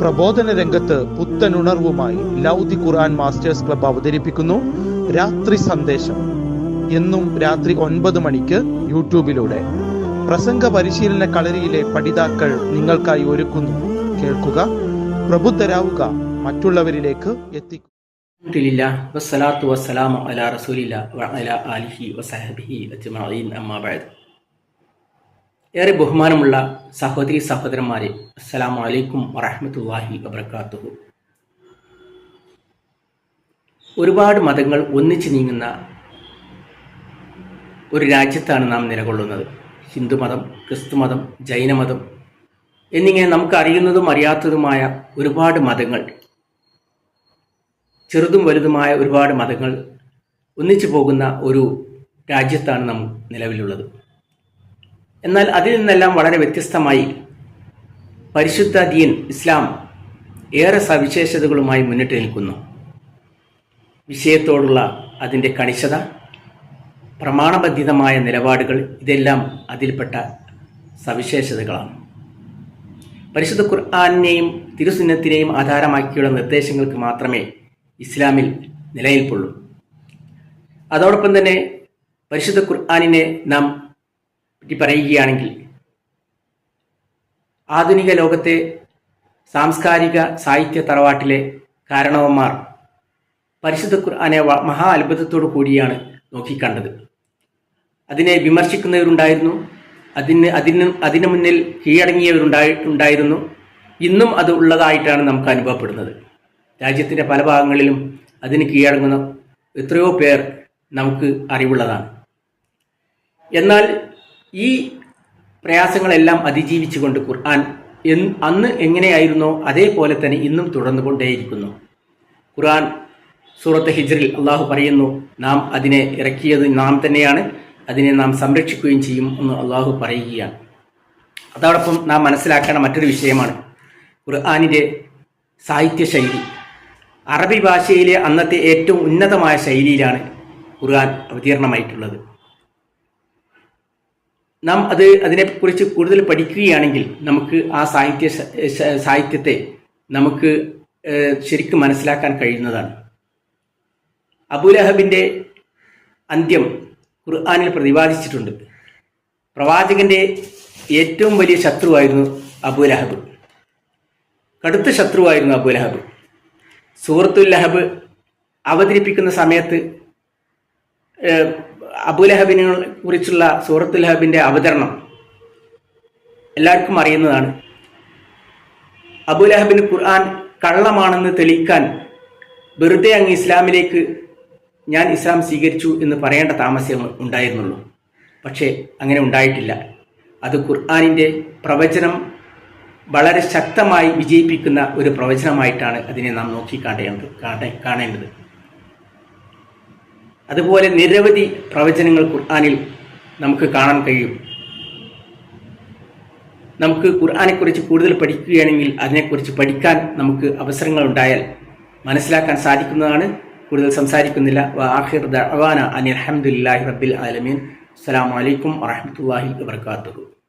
പ്രബോധന രംഗത്ത് പുത്തനുണർവുമായി ലൗദി ഖുർആൻ masters club അവതരിപ്പിക്കുന്നു. രാത്രി സന്ദേശം. എന്നും രാത്രി ഒൻപത് മണിക്ക് യൂട്യൂബിലൂടെ. പ്രസംഗ പരിശീലന കളരിയിലെ പഠിതാക്കൾ നിങ്ങൾക്കായി ഒരുക്കുന്നു. കേൾക്കുക പ്രബുദ്ധരാവുക മറ്റുള്ളവരിലേക്ക് എത്തിക്കുക വസ്സലാത്തു വസ്സലാമു അലാ റസൂലില്ല വഅലാ ആലിഹി വസഹബിഹി അജ്മഈൻ. ഏറെ ബഹുമാനമുള്ള സഹോദരി സഹോദരന്മാരെ അസ്സലാമു വലൈക്കും വറഹ്മത്തുള്ളാഹി വബറകാതുഹു. ഒരുപാട് മതങ്ങൾ ഒന്നിച്ചു നീങ്ങുന്ന ഒരു രാജ്യത്താണ് നാം നിലകൊള്ളുന്നത്. ഹിന്ദുമതം ക്രിസ്തുമതം ജൈനമതം എന്നിങ്ങനെ നമുക്ക് അറിയുന്നതും അറിയാത്തതുമായ ഒരുപാട് മതങ്ങൾ ചെറുതും വലുതുമായ ഒരുപാട് മതങ്ങൾ ഒന്നിച്ചു പോകുന്ന ഒരു രാജ്യത്താണ് നാം നിലവിലുള്ളത്. എന്നാൽ അതിൽ നിന്നെല്ലാം വളരെ വ്യത്യസ്തമായി പരിശുദ്ധ ദീൻ ഇസ്ലാം ഏറെ സവിശേഷതകളുമായി മുന്നിട്ട് നിൽക്കുന്നു. വിഷയത്തോടുള്ള അതിന്റെ കണിശത പ്രമാണബദ്ധിതമായ നിലപാടുകൾ ഇതെല്ലാം അതിൽപ്പെട്ട സവിശേഷതകളാണ്. പരിശുദ്ധ ഖുർആാനിനെയും തിരുസുന്നത്തിനെയും ആധാരമാക്കിയുള്ള നിർദ്ദേശങ്ങൾക്ക് മാത്രമേ ഇസ്ലാമിൽ നിലനിൽപ്പുള്ളൂ. അതോടൊപ്പം തന്നെ പരിശുദ്ധ ഖുർആാനിനെ നാം പറ്റി പറയുകയാണെങ്കിൽ ആധുനിക ലോകത്തെ സാംസ്കാരിക സാഹിത്യ തറവാട്ടിലെ കാരണവന്മാർ പരിശുദ്ധ ഖുർആാനെ മഹാ അത്ഭുതത്തോടു കൂടിയാണ് നോക്കിക്കണ്ടത്. അതിനെ വിമർശിക്കുന്നവരുണ്ടായിരുന്നു. അതിന് അതിന് അതിനു മുന്നിൽ കീഴടങ്ങിയവരുണ്ടായി ഉണ്ടായിരുന്നു. ഇന്നും അത് ഉള്ളതായിട്ടാണ് നമുക്ക് അനുഭവപ്പെടുന്നത്. രാജ്യത്തിന്റെ പല ഭാഗങ്ങളിലും അതിന് കീഴടങ്ങുന്ന എത്രയോ പേർ നമുക്ക് അറിവുള്ളതാണ്. എന്നാൽ ഈ പ്രയാസങ്ങളെല്ലാം അതിജീവിച്ചുകൊണ്ട് ഖുർആൻ അന്ന് എങ്ങനെയായിരുന്നോ അതേപോലെ തന്നെ ഇന്നും തുടർന്നുകൊണ്ടേയിരിക്കുന്നു. ഖുർആൻ സൂറത്ത് ഹിജ്റിൽ അള്ളാഹു പറയുന്നു നാം അതിനെ ഇറക്കിയത് നാം തന്നെയാണ് അതിനെ നാം സംരക്ഷിക്കുകയും ചെയ്യും എന്ന് അള്ളാഹു പറയുകയാണ്. അതോടൊപ്പം നാം മനസ്സിലാക്കേണ്ട മറ്റൊരു വിഷയമാണ് ഖുർആാനിന്റെ സാഹിത്യ ശൈലി. അറബി ഭാഷയിലെ അന്നത്തെ ഏറ്റവും ഉന്നതമായ ശൈലിയിലാണ് ഖുർആൻ അവതീർണമായിട്ടുള്ളത്. നാം അത് അതിനെക്കുറിച്ച് കൂടുതൽ പഠിക്കുകയാണെങ്കിൽ നമുക്ക് ആ സാഹിത്യ സാഹിത്യത്തെ നമുക്ക് ശരിക്കും മനസ്സിലാക്കാൻ കഴിയുന്നതാണ്. അബുലഹബിന്റെ അന്ത്യം ഖുർആാനിൽ പ്രതിപാദിച്ചിട്ടുണ്ട്. പ്രവാചകന്റെ ഏറ്റവും വലിയ ശത്രുവായിരുന്നു അബുലഹബ്. കടുത്ത ശത്രുവായിരുന്നു അബുലഹബ്. സൂറത്തുൽ ലഹബ് അവതരിപ്പിക്കുന്ന സമയത്ത് അബുലഹബിനെ കുറിച്ചുള്ള സൂറത്തുൽ ലഹബിന്റെ അവതരണം എല്ലാവർക്കും അറിയുന്നതാണ്. അബുലഹബിന് ഖുർആൻ കള്ളമാണെന്ന് തെളിയിക്കാൻ വെറുതെ അങ്ങ് ഇസ്ലാമിലേക്ക് ഞാൻ ഇസ്ലാം സ്വീകരിച്ചു എന്ന് പറയേണ്ട താമസം ഉണ്ടായിരുന്നുള്ളൂ. പക്ഷേ അങ്ങനെ ഉണ്ടായിട്ടില്ല. അത് ഖുർആാനിന്റെ പ്രവചനം വളരെ ശക്തമായി വിജയിപ്പിക്കുന്ന ഒരു പ്രവചനമായിട്ടാണ് അതിനെ നാം നോക്കി കാണേണ്ടത് കാണേ- കാണേണ്ടത്. അതുപോലെ നിരവധി പ്രവചനങ്ങൾ ഖുർആാനിൽ നമുക്ക് കാണാൻ കഴിയും. നമുക്ക് ഖുർആാനെക്കുറിച്ച് കൂടുതൽ പഠിക്കുകയാണെങ്കിൽ അതിനെക്കുറിച്ച് പഠിക്കാൻ നമുക്ക് അവസരങ്ങൾ ഉണ്ടായാൽ മനസ്സിലാക്കാൻ സാധിക്കുന്നതാണ്. കൂടുതൽ സംസാരിക്കുന്നില്ല. ആഹിർ ദഅവാന അനിൽ അൽഹംദുലില്ലാഹി റബ്ബിൽ ആലമീൻ. അസ്സാം അലൈക്കും വറഹ്മത്തുള്ളാഹി വബറകാതുഹു.